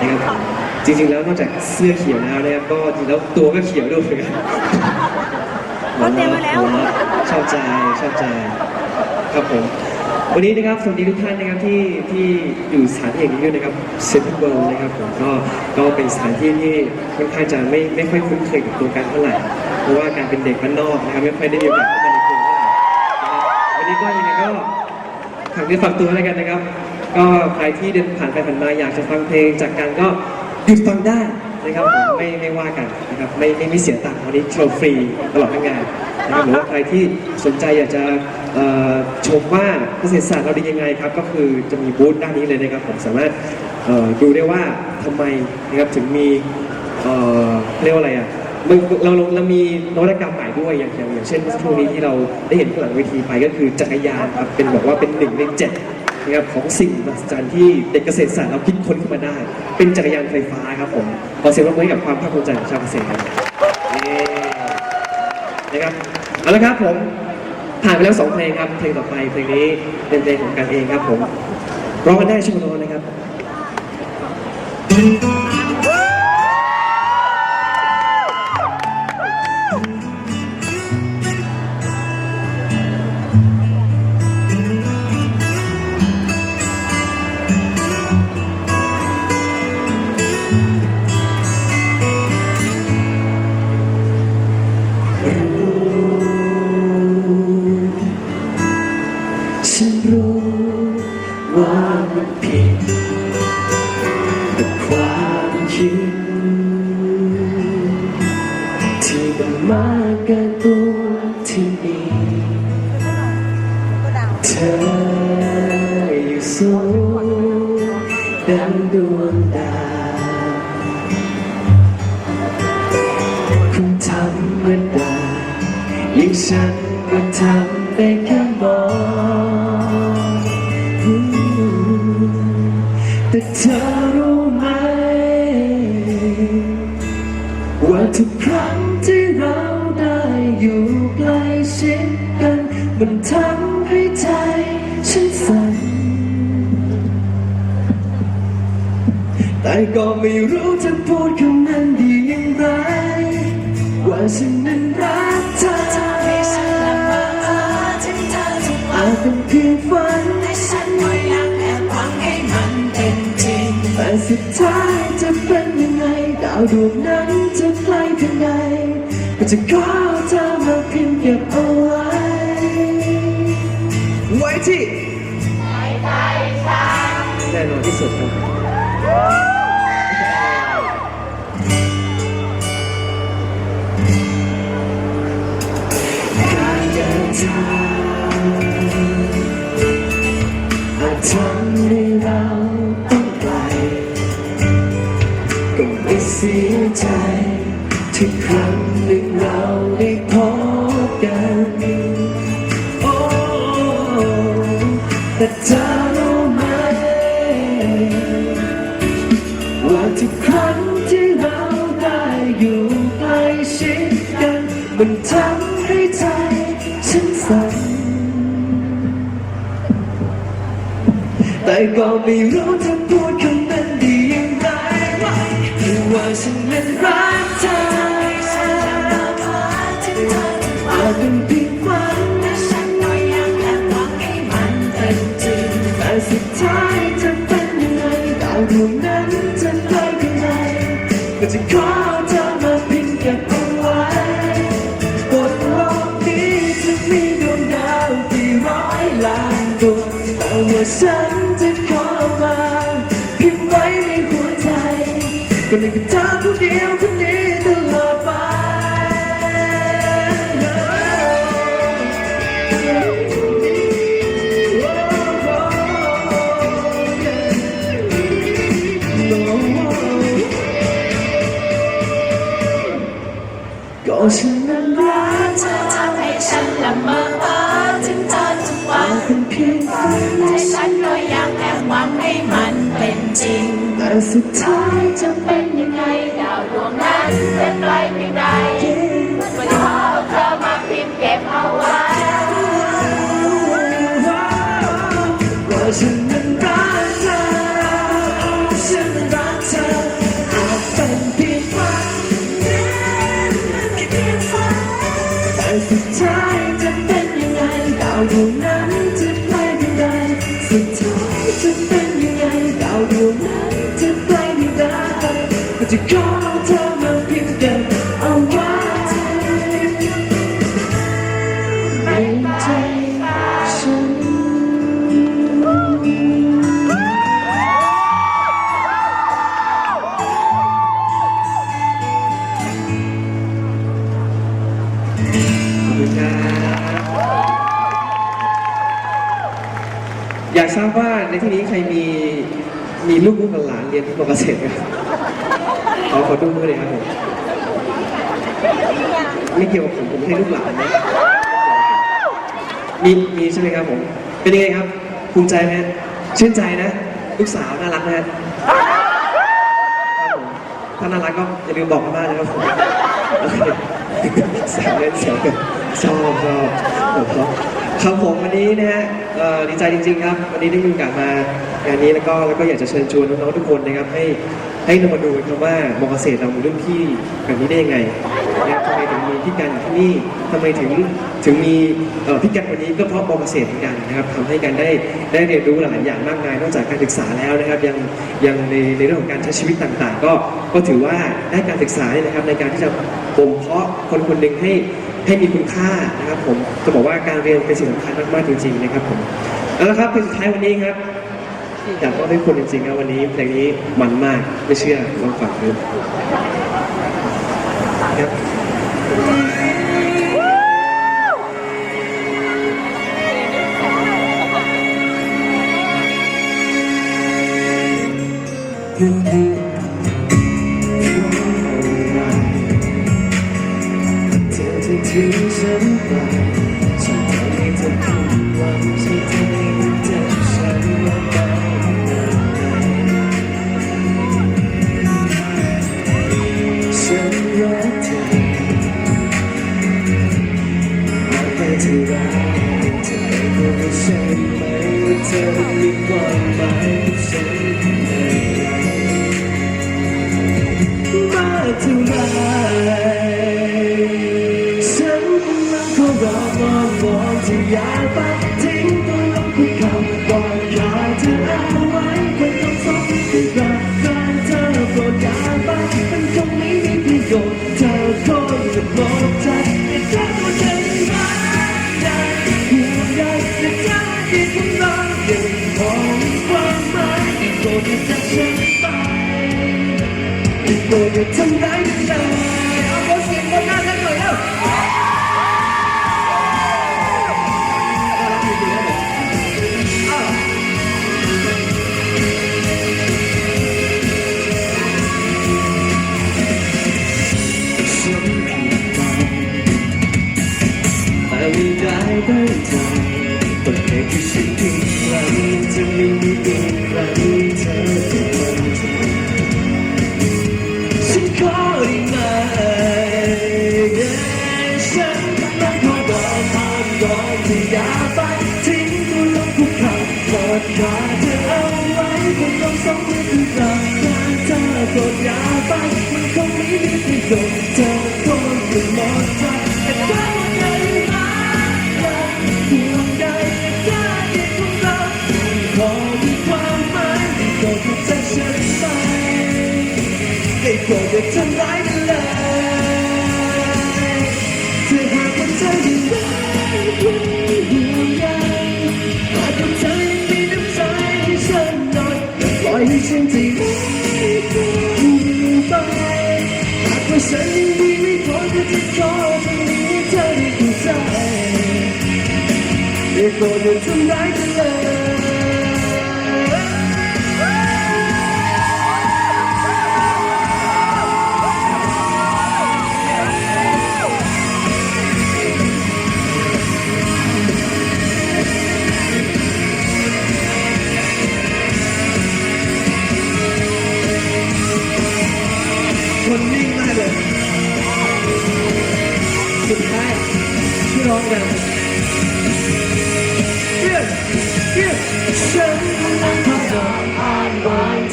นะครับจริงๆแล้วนอกจากเสื้อเขียวแล้วนะครับก็จริงๆแล้วตัวก็เขียวด้วยเหมือนกันเขาเตรียมไว้แล้วชอบใจชอบใจครับผมวันนี้นะครับสวัสดีทุกท่านนะครับที่ที่อยู่สถานที่แห่งนี้ด้วยนะครับเซ็นทรัลเวิลด์นะครับผมก็ก็เป็นสถานที่ที่ค่อนข้างจะไม่ไม่ค่อยคุ้นเคยกับตัวกันเท่าไหร่เพราะว่าการเป็นเด็กบ้านนอกนะครับไม่ค่อยได้มีโอกาสเข้ามาในกรุงเท่าไหร่นะครับวันนี้ก็ยังไงก็ ฝากเนื้อฝากตัวแล้วกันนะครับ ก็ใครที่เดินผ่านไปผ่านมาอยากจะฟังเพลงจากกันก็หยุดฟังได้นะครับผมไม่ไม่ว่ากันนะครับไม่ไม่ไม่เสียตังค์วันนี้โชว์ฟรีตลอดทั้งงานนะครับหรือว่าใครที่สนใจอยากจะเอ่อชมว่าเกษตรศาสตร์เราดียังไงครับก็คือจะมีบูธด้านนี้เลยนะครับผมสามารถเอ่อดูได้ว่าทำไมนะครับถึงมีเอ่อเรียกว่าอะไรอะมันเราเราเรามีนวัตกรรมใหม่ด้วยอย่างอย่างอย่างเช่นเมื่อสักครู่นี้ที่เราได้เห็นข้างหลังเวทีไปก็คือจักรยานครับเป็นบอกว่าเป็นหนึ่งในเจ็ด นะครับของสิ่งมหัศจรรย์ที่เด็กเกษตรศาสตร์เราคิดค้นขึ้นมาได้ เป็นจักรยานไฟฟ้าครับผมขอเสียงปรบมือให้กับความภาคภูมิใจของชาวเกษตรครับนี่นะครับเอาละครับผมผ่านไปแล้วสองเพลงครับเพลงต่อไปเพลงนี้เป็นเพลงของกันเองครับผมร้องกันได้ช่วงร้องนะครับ คิดที่มันมากเกินตัวที่มีเธออยู่สูงดังดวงดาวคงธรรมดยิ่งฉันก็ทำได้แค่มอง ทุกครั้งที่เราได้อยู่ใกล้ชิดกัน มันทำให้ใจฉันสั่นแต่ก็ไม่รู้จะพูดคำนั้นดีอย่างไร ว่าฉันนั้นรักเธอทำให้ฉันละเมอถึงเธอทุกวันอาจเป็นเพียงฝันแต่ฉันก็ยังแอบหวังให้มันเป็นจริงแต่สุดท้ายจะเป็นยังไงดาวดวงนั้นจะ ข้างในก็จะขอเธอมาพิมพ์เก็บเอาไว้ ไว้ที่แน่นอนที่สุดครับการเดินทาง ก็ไม่รู้จะพูดคำนั้นดีอย่างไรคือว่าฉันนั้นรักเธออาจเป็นเพียงฝันแต่ฉันก็ยังแอบหวังให้มันเป็นจริงแต่สุดท้ายจะเป็นยังไงดาวดวงนั้นจะไกลเพียงใดก็จะขอเธอมาพิงเก็บเอาไว้บนโลกนี้จะมีดวงดาวกี่ร้อยล้าน ว่าฉันจะขอมาพิงไว้ในหัวใจก็เลยกับเธอผู้เดียวคนนี้ตลอดไปก็ฉัน จริงแต่สุดท้ายจะเป็นยังไงดาวดวงนั้นจะไกลเพียงใดมันขอเธอมาพิมพ์เก็บเอาไว้ว่าฉันรักเธอฉันรักเธออาจเป็นเพียงฝันนั้เพียงฝันแต่สุดท้ายจะเป็นยังไงดาวดวงนั้นจะไกลเพียงใดสุดท้ายจะเป็น ไปไม่ได้ก็จะขอเธอมาพียงเดินเอาไว้ในใจฉันอยากทราบว่าในที่นี้ใครมี มีลูกลูกหลานเรียนที่มอเกษตรไหมครับขอขอดูมือเลยครับผมไม่เกี่ยวกับผมผมใช่ลูกหลานนะมีมีใช่ไหมครับผม เป็นยังไงครับ ภูมิใจไหมชื่นใจนะ ลูกสาวน่ารักนะถ้าน่ารักก็อย่าลืมบอกกันบ้างนะครับผมแซวเล่นแซวกัน ชอบชอบผมครับผมวันนี้นะฮะดีใจจริง ๆ ครับ วันนี้ได้มีโอกาสมางานนี้แล้วก็แล้วก็อยากจะเชิญชวนน้องๆทุกคนนะครับ ให้ให้เรามาดูกันครับว่ามอเกษตรเรามีรุ่นพี่แบบนี้ได้ยังไงนะทำไมถึงมีพี่กันที่นี่ทำไมถึงถึงมีพี่กันวันนี้ก็เพราะมอเกษตรเหมือนกันนะครับทำให้กันได้ได้เรียนรู้หลายอย่างมากมายนอกจากการศึกษาแล้วนะครับ ยังยังในในเรื่องของการใช้ชีวิตต่าง ๆ ก็ก็ถือว่าได้การศึกษาเนี่ยนะครับในการที่จะบ่มเพาะคนคนหนึ่งให้ ให้มีคุณค่านะครับผมจะบอกว่าการเรียนเป็นสิ่งสำคัญมากๆจริงๆนะครับผมเอาละครับเพลงสุดท้ายวันนี้ครับอยากมอบให้คุณจริงๆนะวันนี้เพลงนี้มันมากไม่เชื่อลองฟังดูครับเฉันรักเธอเอาไปเท่าไรเธอก็ไม่ใช่ไหมว่าเธอมีความหมายกับฉันมากเท่าไรฉันกำลังขอรอมองมองที่อยากไปทิ้ จากฉันไปโปรดอย่าทำร้ายกันเลยเอาขอเสียงคนหน้าท่านหน่อยเร็วอ้าวฉันผิดหวังแต่ไม่ได้ตั้งใจตัวเองคือ ดขาเธอเอาไว้คงต้องสองมือคือกลับมาเธอโปรดอย่าไปมันคงไม่มีประโยชน์เธอคงจะหมดใจแต่ถ้าวันไหนรักยังห่วงใยแต่แค่เพีของเราขอมีความหมายที่โปรดใจฉันไปให้โปรดอย่าทำร้ายกันเลย โปรดอย่าทำร้ายกันเลยคนนิ่งมากเลยสุดท้ายที่ร้องกัน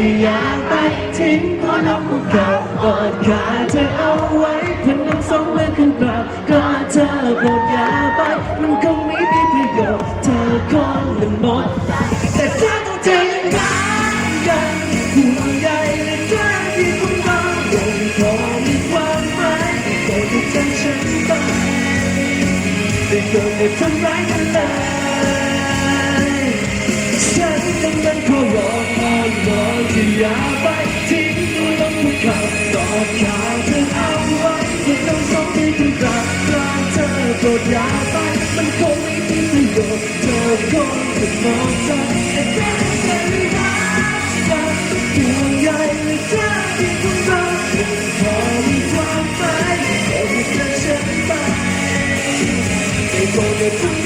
ที่อยากไปทิ้งเพรน้องผู้เขากอดขาเธอเอาไว้พนันสองเมือขึ้นกลับกอดเธอโปรดอย่าไปมันคงไม่มีประโยชน์เธอคงลืมหมดแต่เธอต้องเจอยังกันห่วงใยและเธที่คุณบองยังคอมีความหมายแต่ทุกใจฉันต้องแต่เกิดได้ทำร้ายกันเลย ไปทิ้งลงทุกคำตอบข่าเธอเอาไว้เพื่อต้องสองที่ถึงกลักลางเธอโปรดอย่าไปมันคงไม่มีประโยชน์เธอคงจะมองใจแต่แค่ใจรักกันห่วงใยและเธอที่ของเราพอมีความหมายก็ให้เธอฉันไปไม่โกรธเลย